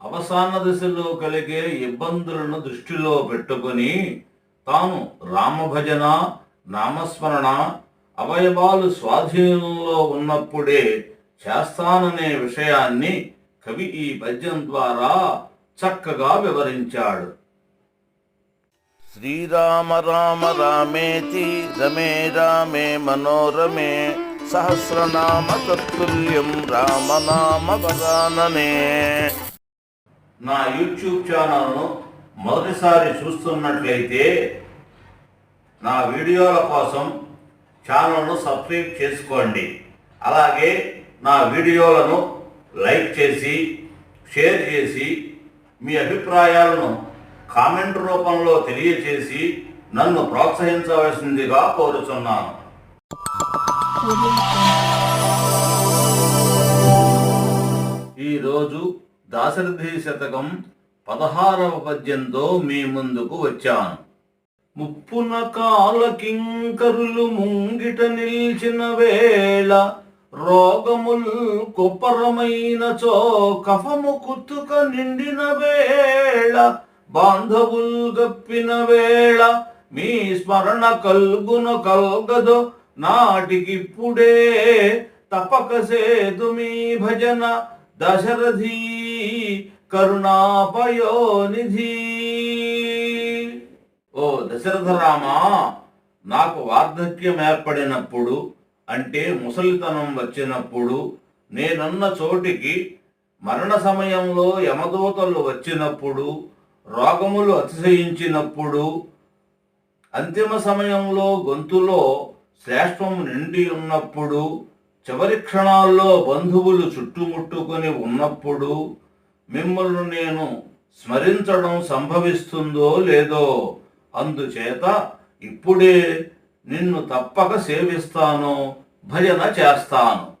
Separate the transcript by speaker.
Speaker 1: అవసాన దశలో కలిగే ఇబ్బందులను దృష్టిలో పెట్టుకొని తాను రామభజన నామస్మరణ అవయవాలు స్వాధీనంలో ఉన్నప్పుడే చేస్తాననే విషయాన్ని కవి ఈ పద్యం ద్వారా చక్కగా వివరించాడు.
Speaker 2: శ్రీరామ రామ రామేతి రమే రామే మనోరమే సహస్రనామ తత్తుల్యం రామనామ వరాననే.
Speaker 1: నా యూట్యూబ్ ఛానల్ను మొదటిసారి చూస్తున్నట్లయితే నా వీడియోల కోసం ఛానల్ను సబ్స్క్రైబ్ చేసుకోండి. అలాగే నా వీడియోలను లైక్ చేసి షేర్ చేసి మీ అభిప్రాయాలను కామెంట్ రూపంలో తెలియచేసి నన్ను ప్రోత్సహించవలసిందిగా కోరుచున్నాను. దాశరథి శతకం పదహారవ పద్యంతో మీ ముందుకు వచ్చాను. ముప్పున కాలకింకరులు ముంగిట నిల్చిన వేళ రోగముల్ కుప్పరమైన చో కఫము కుత్తుక నిండిన వేళ బాంధవుల్ గప్పిన వేళ మీ స్మరణ కల్గున కల్గదు నాటికిప్పుడే తపక సేతు మీ భజన దశరథి కరుణాపయోనిధి. ఓ దశరథ రామా నాకు వార్ధక్యం ఏర్పడినప్పుడు అంటే ముసలితనం వచ్చినప్పుడు నేనున్న చోటికి మరణ సమయంలో యమదూతలు వచ్చినప్పుడు రోగములు అతిశయించినప్పుడు అంతిమ సమయంలో గొంతులో శ్రేష్టం నిండి ఉన్నప్పుడు చివరి క్షణాల్లో బంధువులు చుట్టుముట్టుకొని ఉన్నప్పుడు మిమ్మల్ని నేను స్మరించడం సంభవిస్తుందో లేదో అందుచేత ఇప్పుడే నిన్ను తప్పక సేవిస్తాను భజన చేస్తాను.